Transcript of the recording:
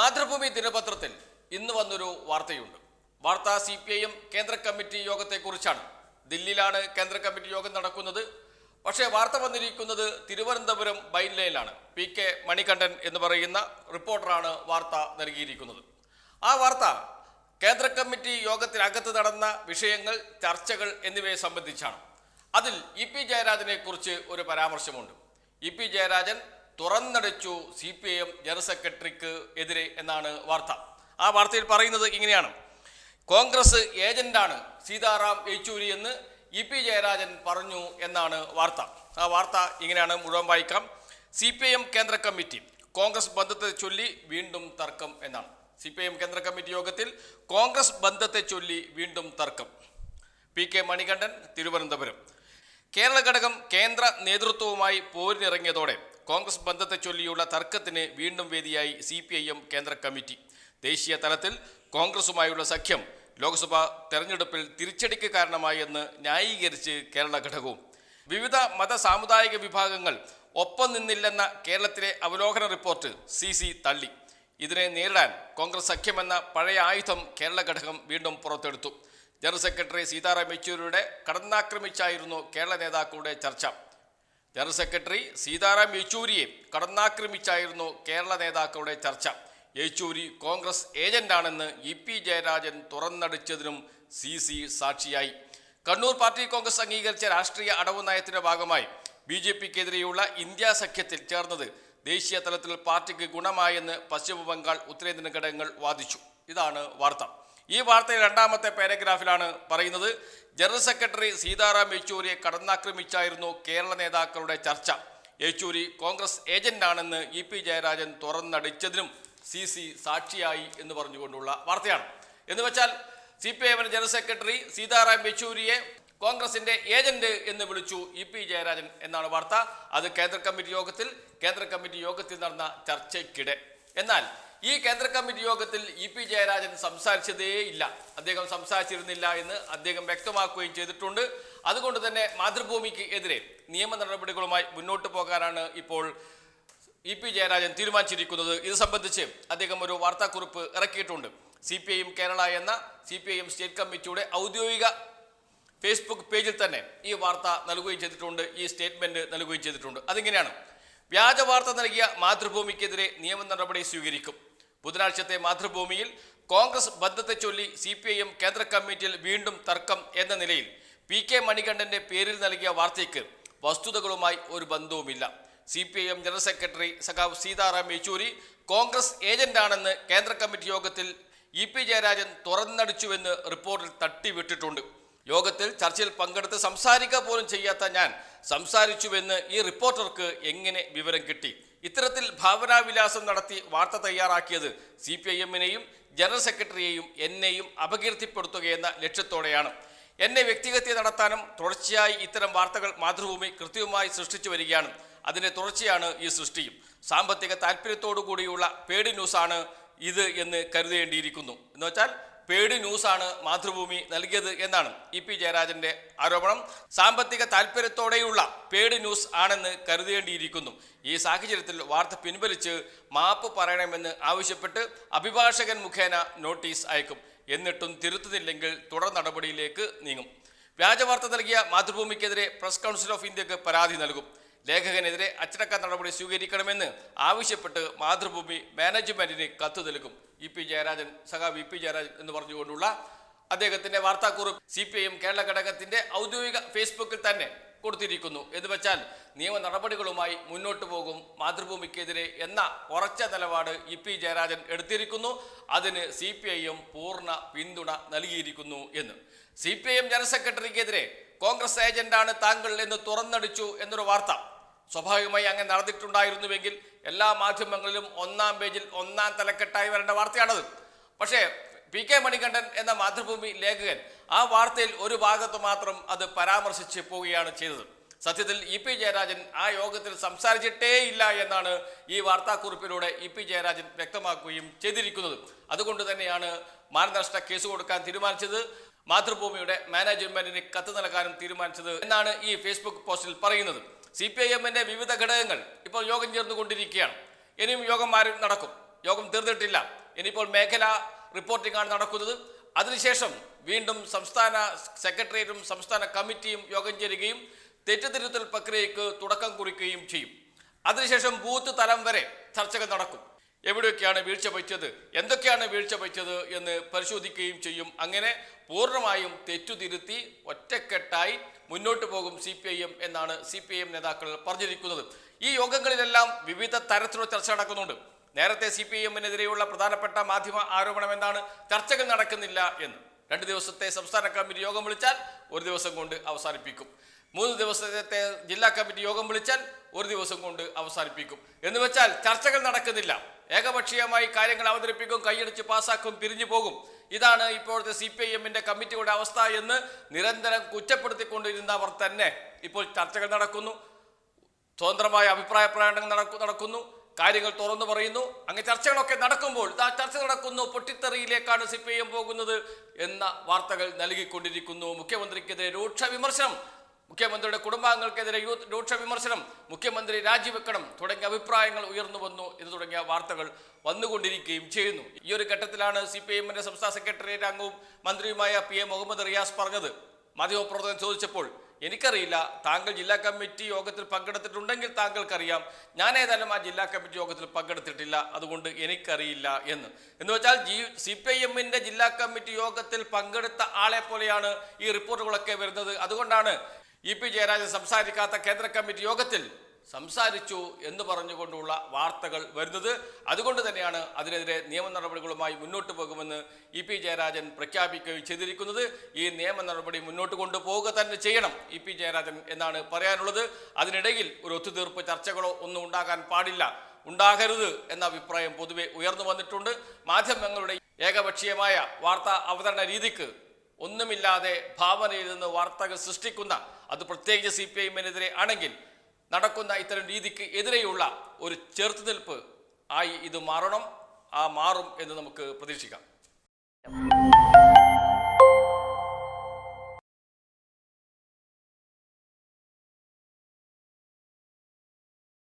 മാതൃഭൂമി ദിനപത്രത്തിൽ ഇന്ന് വന്നൊരു വാർത്തയുണ്ട്. വാർത്ത സി പി ഐ എം കേന്ദ്ര കമ്മിറ്റി യോഗത്തെക്കുറിച്ചാണ്. ദില്ലിയിലാണ് കേന്ദ്ര കമ്മിറ്റി യോഗം നടക്കുന്നത്. പക്ഷേ വാർത്ത വന്നിരിക്കുന്നത് തിരുവനന്തപുരം ബൈൻലൈനിലാണ് പി കെ മണികണ്ഠൻ എന്ന് പറയുന്ന റിപ്പോർട്ടറാണ് വാർത്ത നൽകിയിരിക്കുന്നത്. ആ വാർത്ത കേന്ദ്ര കമ്മിറ്റി യോഗത്തിനകത്ത് നടന്ന വിഷയങ്ങൾ ചർച്ചകൾ എന്നിവയെ സംബന്ധിച്ചാണ്. അതിൽ ഇ പി ജയരാജനെ കുറിച്ച് ഒരു പരാമർശമുണ്ട്. E P Jayarajan തുറന്നടിച്ചു C P I M general സെക്രട്ടറിക്ക് എതിരെ എന്നാണ് വാർത്ത. ആ വാർത്തയിൽ പറയുന്നത് ഇങ്ങനെയാണ്. കോൺഗ്രസ് ഏജന്റാണ് സീതാറാം യെച്ചൂരി എന്ന് ഇ പി ജയരാജൻ പറഞ്ഞു എന്നാണ് വാർത്ത. ആ വാർത്ത ഇങ്ങനെയാണ് മുഴുവൻ വായിക്കാം. സി പി ഐ എം കേന്ദ്ര കമ്മിറ്റി കോൺഗ്രസ് ബന്ധത്തെ ചൊല്ലി വീണ്ടും തർക്കം എന്നാണ്. സി പി ഐ എം കേന്ദ്ര കമ്മിറ്റി യോഗത്തിൽ കോൺഗ്രസ് ബന്ധത്തെ ചൊല്ലി വീണ്ടും തർക്കം. P K Manikandan Thiruvananthapuram. Kerala ഘടകം കേന്ദ്ര നേതൃത്വവുമായി പോരിനിറങ്ങിയതോടെ കോൺഗ്രസ് ബന്ധത്തെ ചൊല്ലിയുള്ള തർക്കത്തിന് വീണ്ടും വേദിയായി സി പി ഐ എം കേന്ദ്ര കമ്മിറ്റി. ദേശീയ തലത്തിൽ കോൺഗ്രസുമായുള്ള സഖ്യം ലോക്സഭാ തെരഞ്ഞെടുപ്പിൽ തിരിച്ചടിക്ക് കാരണമായെന്ന് ന്യായീകരിച്ച് കേരള ഘടകവും. വിവിധ മത സാമുദായിക വിഭാഗങ്ങൾ ഒപ്പം നിന്നില്ലെന്ന കേരളത്തിലെ അവലോകന റിപ്പോർട്ട് സി സി തള്ളി. ഇതിനെ നേരിടാൻ കോൺഗ്രസ് സഖ്യമെന്ന പഴയ ആയുധം കേരള ഘടകം വീണ്ടും പുറത്തെടുത്തു. ജനറൽ സെക്രട്ടറി സീതാറാം യെച്ചൂരിയുടെ കടന്നാക്രമിച്ചായിരുന്നു കേരള നേതാക്കളുടെ ചർച്ച. ജനറൽ സെക്രട്ടറി സീതാറാം യെച്ചൂരിയെ കടന്നാക്രമിച്ചായിരുന്നു കേരള നേതാക്കളുടെ ചർച്ച. യെച്ചൂരി കോൺഗ്രസ് ഏജന്റാണെന്ന് ഇ പി ജയരാജൻ തുറന്നടിച്ചതിനും സി സി സാക്ഷിയായി. കണ്ണൂർ പാർട്ടി കോൺഗ്രസ് അംഗീകരിച്ച രാഷ്ട്രീയ അടവ് നയത്തിന്റെ ഭാഗമായി ബി ജെ പിക്കെതിരെയുള്ള ഇന്ത്യ സഖ്യത്തിൽ ചേർന്നത് ദേശീയ തലത്തിൽ പാർട്ടിക്ക് ഗുണമായെന്ന് പശ്ചിമ ബംഗാൾ ഉത്തരേന്ത്യൻ ഘടകങ്ങൾ വാദിച്ചു. ഇതാണ് വാർത്ത. ഈ വാർത്തയിൽ രണ്ടാമത്തെ പാരഗ്രാഫിലാണ് പറയുന്നത്. ജനറൽ സെക്രട്ടറി സീതാറാം യെച്ചൂരിയെ കടന്നാക്രമിച്ചായിരുന്നു കേരള നേതാക്കളുടെ ചർച്ച. യെച്ചൂരി കോൺഗ്രസ് ഏജന്റാണെന്ന് ഇ പി ജയരാജൻ തുറന്നടിച്ചതിനും സി സി സാക്ഷിയായി എന്ന് പറഞ്ഞുകൊണ്ടുള്ള വാർത്തയാണ്. എന്ന് വെച്ചാൽ സി പി എമ്മിന് ജനറൽ സെക്രട്ടറി സീതാറാം യെച്ചൂരിയെ കോൺഗ്രസിന്റെ ഏജന്റ് എന്ന് വിളിച്ചു ഇ പി ജയരാജൻ എന്നാണ് വാർത്ത. അത് കേന്ദ്ര കമ്മിറ്റി യോഗത്തിൽ കേന്ദ്ര കമ്മിറ്റി യോഗത്തിൽ നടന്ന ചർച്ചയ്ക്കിടെ. എന്നാൽ ഈ കേന്ദ്ര കമ്മിറ്റി യോഗത്തിൽ ഇ പി ജയരാജൻ സംസാരിച്ചതേ ഇല്ല. അദ്ദേഹം സംസാരിച്ചിരുന്നില്ല എന്ന് അദ്ദേഹം വ്യക്തമാക്കുകയും ചെയ്തിട്ടുണ്ട്. അതുകൊണ്ട് തന്നെ മാതൃഭൂമിക്ക് എതിരെ നിയമ നടപടികളുമായി മുന്നോട്ട് പോകാനാണ് ഇപ്പോൾ ഇ പി ജയരാജൻ തീരുമാനിച്ചിരിക്കുന്നത്. ഇത് സംബന്ധിച്ച് അദ്ദേഹം ഒരു വാർത്താക്കുറിപ്പ് ഇറക്കിയിട്ടുണ്ട്. C P I M Kerala എന്ന C P I M state കമ്മിറ്റിയുടെ ഔദ്യോഗിക ഫേസ്ബുക്ക് പേജിൽ തന്നെ ഈ വാർത്ത നൽകുകയും ചെയ്തിട്ടുണ്ട്. ഈ സ്റ്റേറ്റ്മെന്റ് നൽകുകയും ചെയ്തിട്ടുണ്ട്. അതിങ്ങനെയാണ്. വ്യാജ വാർത്ത നൽകിയ മാതൃഭൂമിക്കെതിരെ നിയമ നടപടി സ്വീകരിക്കും. ബുധനാഴ്ചത്തെ മാതൃഭൂമിയിൽ കോൺഗ്രസ് ബന്ധത്തെ ചൊല്ലി സി പി ഐ എം കേന്ദ്ര കമ്മിറ്റിയിൽ വീണ്ടും തർക്കം എന്ന നിലയിൽ പി കെ മണികണ്ഠന്റെ പേരിൽ നൽകിയ വാർത്തയ്ക്ക് വസ്തുതകളുമായി ഒരു ബന്ധവുമില്ല. C P I M general secretary സഖാവ് സീതാറാം യെച്ചൂരി കോൺഗ്രസ് ഏജന്റാണെന്ന് കേന്ദ്ര കമ്മിറ്റി യോഗത്തിൽ ഇ പി ജയരാജൻ തുറന്നടിച്ചുവെന്ന് റിപ്പോർട്ടിൽ തട്ടിവിട്ടിട്ടുണ്ട്. യോഗത്തിൽ ചർച്ചയിൽ പങ്കെടുത്ത് സംസാരിക്കുക പോലും ചെയ്യാത്ത ഞാൻ സംസാരിച്ചുവെന്ന് ഈ റിപ്പോർട്ടർക്ക് എങ്ങനെ വിവരം കിട്ടി? ഇത്തരത്തിൽ ഭാവനാവിലാസം നടത്തി വാർത്ത തയ്യാറാക്കിയത് സി പി ഐ എമ്മിനെയും ജനറൽ സെക്രട്ടറിയെയും എന്നെയും അപകീർത്തിപ്പെടുത്തുകയെന്ന ലക്ഷ്യത്തോടെയാണ്. എന്നെ വ്യക്തിഗത്യ നടത്താനും തുടർച്ചയായി ഇത്തരം വാർത്തകൾ മാതൃഭൂമി കൃത്യമായി സൃഷ്ടിച്ചു വരികയാണ്. അതിന്റെ തുടർച്ചയാണ് ഈ സൃഷ്ടിയും. സാമ്പത്തിക താല്പര്യത്തോടു കൂടിയുള്ള പേടി ന്യൂസാണ് ഇത് എന്ന് കരുതേണ്ടിയിരിക്കുന്നു. എന്ന് പേടി ന്യൂസാണ് മാതൃഭൂമി നൽകിയത് എന്നാണ് ഇ പി ജയരാജന്റെ ആരോപണം. സാമ്പത്തിക താല്പര്യത്തോടെയുള്ള പേടി ന്യൂസ് ആണെന്ന് കരുതേണ്ടിയിരിക്കുന്നു. ഈ സാഹചര്യത്തിൽ വാർത്ത പിൻവലിച്ച് മാപ്പ് പറയണമെന്ന് ആവശ്യപ്പെട്ട് അഭിഭാഷകൻ മുഖേന നോട്ടീസ് അയക്കും. എന്നിട്ടും തിരുത്തുന്നില്ലെങ്കിൽ തുടർ നടപടിയിലേക്ക് നീങ്ങും. വ്യാജവാർത്ത നൽകിയ മാതൃഭൂമിക്കെതിരെ പ്രസ് കൗൺസിൽ ഓഫ് ഇന്ത്യയ്ക്ക് പരാതി നൽകും. ലേഖകനെതിരെ അച്ചടക്ക നടപടി സ്വീകരിക്കണമെന്ന് ആവശ്യപ്പെട്ട് മാതൃഭൂമി മാനേജ്മെന്റിന് കത്ത് നൽകും. ഇ പി ജയരാജൻ സഖാവ് ഇ പി ജയരാജൻ എന്ന് പറഞ്ഞുകൊണ്ടുള്ള അദ്ദേഹത്തിന്റെ വാർത്താക്കുറിപ്പ് സി പി ഐ കേരള ഘടകത്തിന്റെ ഔദ്യോഗിക ഫേസ്ബുക്കിൽ തന്നെ കൊടുത്തിരിക്കുന്നു. എന്ന് വെച്ചാൽ നിയമ നടപടികളുമായി മുന്നോട്ട് പോകും മാതൃഭൂമിക്കെതിരെ എന്ന ഉറച്ച നിലപാട് ഇ പി ജയരാജൻ എടുത്തിരിക്കുന്നു. അതിന് സി പി ഐ പൂർണ പിന്തുണ നൽകിയിരിക്കുന്നു എന്ന്. C P I M general സെക്രട്ടറിക്കെതിരെ Congress ഏജന്റാണ് താങ്കൾ എന്ന് തുറന്നടിച്ചു എന്നൊരു വാർത്ത. സ്വാഭാവികമായി അങ്ങനെ നടന്നിട്ടുണ്ടായിരുന്നുവെങ്കിൽ എല്ലാ മാധ്യമങ്ങളിലും ഒന്നാം പേജിൽ ഒന്നാം തലക്കെട്ടായി വരേണ്ട വാർത്തയാണത്. പക്ഷേ പി കെ മണികണ്ഠൻ എന്ന മാതൃഭൂമി ലേഖകൻ ആ വാർത്തയിൽ ഒരു ഭാഗത്ത് മാത്രം അത് പരാമർശിച്ച് പോവുകയാണ് ചെയ്തത്. സത്യത്തിൽ ഇ പി ജയരാജൻ ആ യോഗത്തിൽ സംസാരിച്ചിട്ടേ ഇല്ല എന്നാണ് ഈ വാർത്താക്കുറിപ്പിലൂടെ ഇ പി ജയരാജൻ വ്യക്തമാക്കുകയും ചെയ്തിരിക്കുന്നത്. അതുകൊണ്ട് തന്നെയാണ് മാനനഷ്ട കേസ് കൊടുക്കാൻ തീരുമാനിച്ചത്. മാതൃഭൂമിയുടെ മാനേജ്മെന്റിന് കത്ത് നൽകാനും തീരുമാനിച്ചത് എന്നാണ് ഈ ഫേസ്ബുക്ക് പോസ്റ്റിൽ പറയുന്നത്. സി പി ഐ എമ്മിന്റെ വിവിധ ഘടകങ്ങൾ ഇപ്പോൾ യോഗം ചേർന്നുകൊണ്ടിരിക്കുകയാണ്. ഇനിയും യോഗം നടക്കും. യോഗം തീർന്നിട്ടില്ല. ഇനിയിപ്പോൾ മേഖല റിപ്പോർട്ടിംഗ് ആണ് നടക്കുന്നത്. അതിനുശേഷം വീണ്ടും സംസ്ഥാന സെക്രട്ടേറിയറ്റും സംസ്ഥാന കമ്മിറ്റിയും യോഗം ചേരുകയും തെറ്റുതിരുത്തൽ പ്രക്രിയയ്ക്ക് തുടക്കം കുറിക്കുകയും ചെയ്യും. അതിനുശേഷം ബൂത്ത് തലം വരെ ചർച്ചകൾ നടക്കും. എവിടെയൊക്കെയാണ് വീഴ്ച പറ്റിയത്? എന്തൊക്കെയാണ് വീഴ്ച പറ്റിയത് എന്ന് പരിശോധിക്കുകയും ചെയ്യും. അങ്ങനെ പൂർണമായും തെറ്റുതിരുത്തി ഒറ്റക്കെട്ടായി മുന്നോട്ട് പോകും സി പി ഐ എം എന്നാണ് സി പി ഐ എം നേതാക്കൾ പറഞ്ഞിരിക്കുന്നത്. ഈ യോഗങ്ങളിലെല്ലാം വിവിധ തരത്തിലുള്ള ചർച്ച നടക്കുന്നുണ്ട്. നേരത്തെ സി പി ഐ എമ്മിനെതിരെയുള്ള പ്രധാനപ്പെട്ട മാധ്യമ ആരോപണം എന്താണ് ചർച്ചകൾ നടക്കുന്നില്ല എന്ന്. രണ്ട് ദിവസത്തെ സംസ്ഥാന കമ്മിറ്റി യോഗം വിളിച്ചാൽ ഒരു ദിവസം കൊണ്ട് അവസാനിപ്പിക്കും. മൂന്ന് ദിവസത്തെ ജില്ലാ കമ്മിറ്റി യോഗം വിളിച്ചാൽ ഒരു ദിവസം കൊണ്ട് അവസാനിപ്പിക്കും. എന്ന് വെച്ചാൽ ചർച്ചകൾ നടക്കുന്നില്ല. ഏകപക്ഷീയമായി കാര്യങ്ങൾ അവതരിപ്പിക്കും കൈയടിച്ച് പാസ്സാക്കും പിരിഞ്ഞു പോകും. ഇതാണ് ഇപ്പോഴത്തെ സി പി ഐ എമ്മിന്റെ കമ്മിറ്റിയുടെ അവസ്ഥ എന്ന് നിരന്തരം കുറ്റപ്പെടുത്തിക്കൊണ്ടിരുന്നവർ തന്നെ ഇപ്പോൾ ചർച്ചകൾ നടക്കുന്നു. സ്വതന്ത്രമായ അഭിപ്രായ പ്രകടനം നടക്കു നടക്കുന്നു. കാര്യങ്ങൾ തുറന്നു പറയുന്നു. അങ്ങനെ ചർച്ചകളൊക്കെ നടക്കുമ്പോൾ ആ ചർച്ച നടക്കുന്നു പൊട്ടിത്തെറിയിലേക്കാണ് സി പി ഐ എം പോകുന്നത് എന്ന വാർത്തകൾ നൽകിക്കൊണ്ടിരിക്കുന്നു. മുഖ്യമന്ത്രിക്കെതിരെ രൂക്ഷ വിമർശനം മുഖ്യമന്ത്രിയുടെ കുടുംബാംഗങ്ങൾക്കെതിരെ യൂത്ത് രൂക്ഷ വിമർശനം മുഖ്യമന്ത്രി രാജിവെക്കണം തുടങ്ങിയ അഭിപ്രായങ്ങൾ ഉയർന്നു വന്നു എന്ന് തുടങ്ങിയ വാർത്തകൾ വന്നുകൊണ്ടിരിക്കുകയും ചെയ്യുന്നു. ഈ ഒരു ഘട്ടത്തിലാണ് സി പി എമ്മിന്റെ സംസ്ഥാന സെക്രട്ടേറിയറ്റ് അംഗവും മന്ത്രിയുമായ പി എ മുഹമ്മദ് റിയാസ് പറഞ്ഞത്. മാധ്യമപ്രവർത്തകൻ ചോദിച്ചപ്പോൾ എനിക്കറിയില്ല താങ്കൾ ജില്ലാ കമ്മിറ്റി യോഗത്തിൽ പങ്കെടുത്തിട്ടുണ്ടെങ്കിൽ താങ്കൾക്കറിയാം. ഞാൻ ഏതായാലും ആ ജില്ലാ കമ്മിറ്റി യോഗത്തിൽ പങ്കെടുത്തിട്ടില്ല. അതുകൊണ്ട് എനിക്കറിയില്ല എന്ന്. എന്ന് വെച്ചാൽ ജി സി പി ഐ ജില്ലാ കമ്മിറ്റി യോഗത്തിൽ പങ്കെടുത്ത ആളെ പോലെയാണ് ഈ റിപ്പോർട്ടുകളൊക്കെ വരുന്നത്. അതുകൊണ്ടാണ് ഇ പി ജയരാജൻ സംസാരിക്കാത്ത കേന്ദ്ര കമ്മിറ്റി യോഗത്തിൽ സംസാരിച്ചു എന്ന് പറഞ്ഞുകൊണ്ടുള്ള വാർത്തകൾ വരുന്നത്. അതുകൊണ്ട് തന്നെയാണ് അതിനെതിരെ നിയമ നടപടികളുമായി മുന്നോട്ട് പോകുമെന്ന് ഇ പി ജയരാജൻ പ്രഖ്യാപിക്കുകയും ചെയ്തിരിക്കുന്നത്. ഈ നിയമ നടപടി മുന്നോട്ട് കൊണ്ടുപോവുക തന്നെ ചെയ്യണം ഇ പി ജയരാജൻ എന്നാണ് പറയാനുള്ളത്. അതിനിടയിൽ ഒരു ഒത്തുതീർപ്പ് ചർച്ചകളോ ഒന്നും ഉണ്ടാകാൻ പാടില്ല. ഉണ്ടാകരുത് എന്ന അഭിപ്രായം പൊതുവെ ഉയർന്നു വന്നിട്ടുണ്ട്. മാധ്യമങ്ങളുടെ ഏകപക്ഷീയമായ വാർത്താ അവതരണ രീതിക്ക് ഒന്നുമില്ലാതെ ഭാവനയിൽ നിന്ന് വാർത്തകൾ സൃഷ്ടിക്കുന്ന അത് പ്രത്യേകിച്ച് സി പി ഐ ആണെങ്കിൽ നടക്കുന്ന ഇത്തരം രീതിക്ക് എതിരെയുള്ള ഒരു ചെറുത്തുനിൽപ്പ് ആയി ഇത് മാറണം. ആ മാറും എന്ന് നമുക്ക് പ്രതീക്ഷിക്കാം.